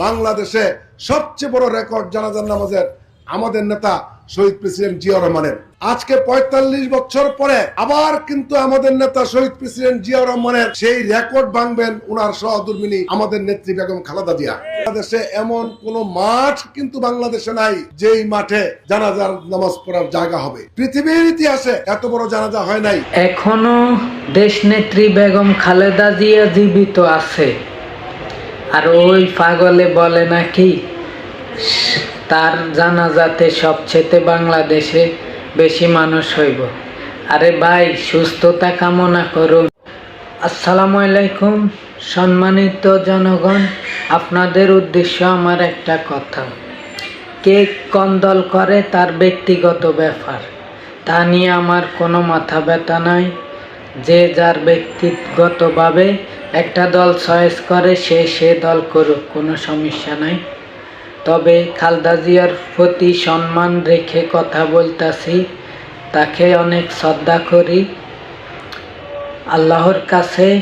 বাংলাদেশে সবচেয়ে বড় রেকর্ড জানাজার নামাজের আমাদের নেতা শহীদ প্রেসিডেন্ট জিয়া রহমানের। আজকে পঁয়তাল্লিশ বছর পরে আবার কিন্তু আমাদের নেতা শহীদ প্রেসিডেন্ট জিয়া রহমানের সেই রেকর্ড ভাঙবেন উনার সহদুর্মিনী আমাদের নেত্রী বেগম খালেদা জিয়া। বাংলাদেশে এমন কোন মাঠ কিন্তু বাংলাদেশে নাই যেই মাঠে জানাজার নামাজ পড়ার জায়গা হবে। পৃথিবীর ইতিহাসে এত বড় জানাজা হয় নাই। এখনও দেশ নেত্রী বেগম খালেদা জিয়া জীবিত আছে। আর ওই পাগলে বলে নাকি, তার জানাজাতে সবচেয়ে বাংলাদেশে বেশি মানুষ হইব। আরে ভাই, সুস্থতা কামনা করুন। আসসালামু আলাইকুম, সম্মানিত জনগণ, আপনাদের উদ্দেশ্য আমার একটা কথা। কে কন্দল করে তার ব্যক্তিগত ব্যাপার, তা নিয়ে আমার কোনো মাথা ব্যথা নাই। যে যার ব্যক্তিগতভাবে একটা দল চয়েস করে, সে সে দল করুক, কোনো সমস্যা নাই। তবে খালদা জিয়ার প্রতি সম্মান রেখে কথা বলতাছি, তাকে অনেক শ্রদ্ধা করি। আল্লাহর কাছে,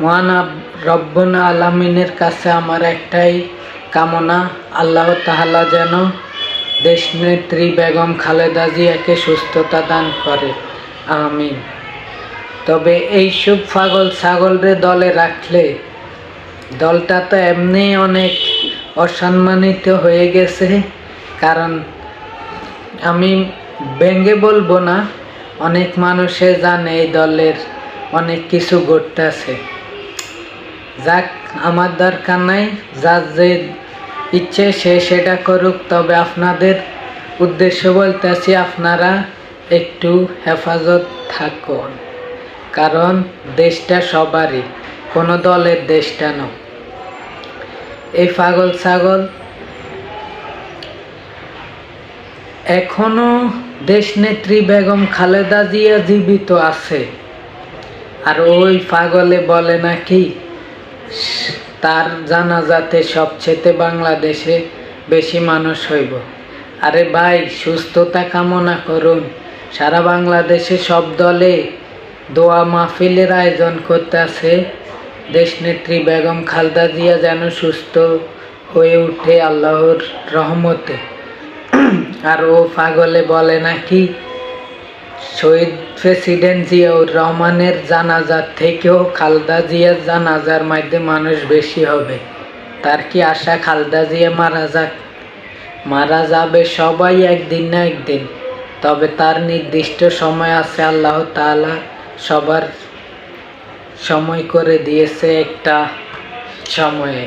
মহান রব্বুল আলমিনের কাছে আমার একটাই কামনা, আল্লাহ তাহালা যেন দেশনেত্রী বেগম খালেদা জিয়াকে সুস্থতা দান করে। আমিন। তবে এইসব পাগল ছাগলরে দলে রাখলে দলটা তো এমনি অনেক অসম্মানিত হয়ে গেছে। কারণ আমি ব্যঙ্গে বলব না, অনেক মানুষে জানে এই দলের অনেক কিছু ঘটতেছে। যাক, আমার দরকার নাই, যার যে ইচ্ছে সে সেটা করুক, তবে আপনাদের উদ্দেশ্য বলতেছি আপনারা একটু হেফাজত থাকুন। কারণ দেশটা সবারই, কোনো দলের দেশটা নয় এই পাগল ছাগল এখনও দেশনেত্রী বেগম খালেদা জিয়া জীবিত আছে। আর ওই পাগলে বলে নাকি, তার জানাজাতে সবচেয়ে বাংলাদেশে বেশি মানুষ হইব। আরে ভাই, সুস্থতা কামনা করুন। সারা বাংলাদেশে সব দলে দোয়া মাহফিলের আয়োজন করতে আছে দেশনেত্রী বেগম খালদা জিয়া যেন সুস্থ হয়ে উঠে আল্লাহর রহমতে। আর ও পাগলে বলে নাকি, শহীদ প্রেসিডেন্ট জিয়াউর রহমানের জানাজার থেকেও খালদা জিয়ার জানাজার মধ্যে মানুষ বেশি হবে। তার কি আশা খালদা জিয়া মারা যাক? মারা যাবে সবাই একদিন না একদিন। তবে তার নির্দিষ্ট সময় আছে আল্লাহ তাআলা সবার সময় করে দিয়েছে একটা সময়ে।